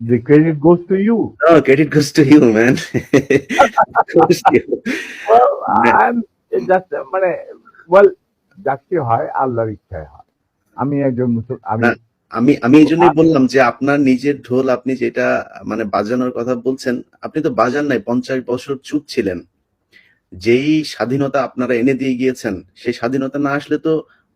the credit goes to you No, credit goes to you, man. goes to you. well. I'm just মানে well যাকে হয় আল্লাহর ইচ্ছায় হয় আমি একজন আমি আমি আমি এই জন্যই বললাম যে আপনার নিজের ঢোল আপনি যেটা মানে বাজানোর কথা বলছেন আপনি তো বাজান নাই পঞ্চাশ বছর চুপ ছিলেন যেই স্বাধীনতা আপনারা এনে দিয়ে গিয়েছেন সেই স্বাধীনতা না আসলে তো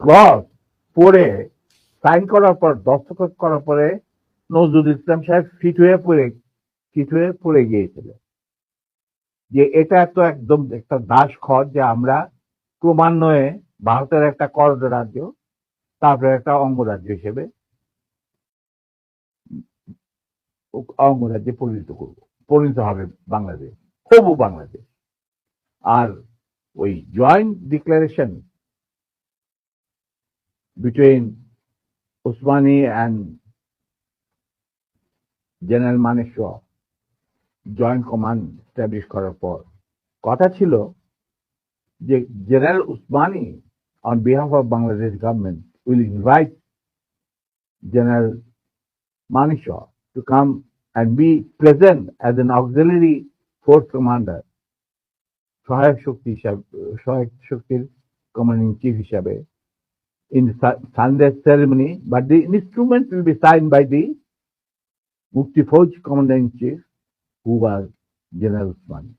ক্লজ পড়ে সাইন করার পর, দস্তখত করার পরে নজরুল ইসলাম সাহেব ফিট হয়ে পড়ে, ফিট হয়ে পড়ে গিয়েছিল। যে এটা তো একদম একটা দাস খর যে আমরা ক্রমান্বয়ে ভারতের একটা করদ রাজ্য, তারপরে একটা অঙ্গরাজ্য হিসেবে অঙ্গরাজ্যে পরিণত করব, পরিণত হবে বাংলাদেশ, হবু বাংলাদেশ। আর ওই joint declaration between Osmani and general Maneshwar joint command establish করার পর কথা ছিল যে general Osmani on behalf of Bangladesh government will invite General Manishaw to come and be present as an auxiliary force commander সহায়ক শক্তি হিসাবে সহায়ক শক্তির কমান্ডিং চিফ হিসাবে in Sunday ceremony, but the instrument will be signed by the Mukti Fauj commander in chief, who was General Usmani.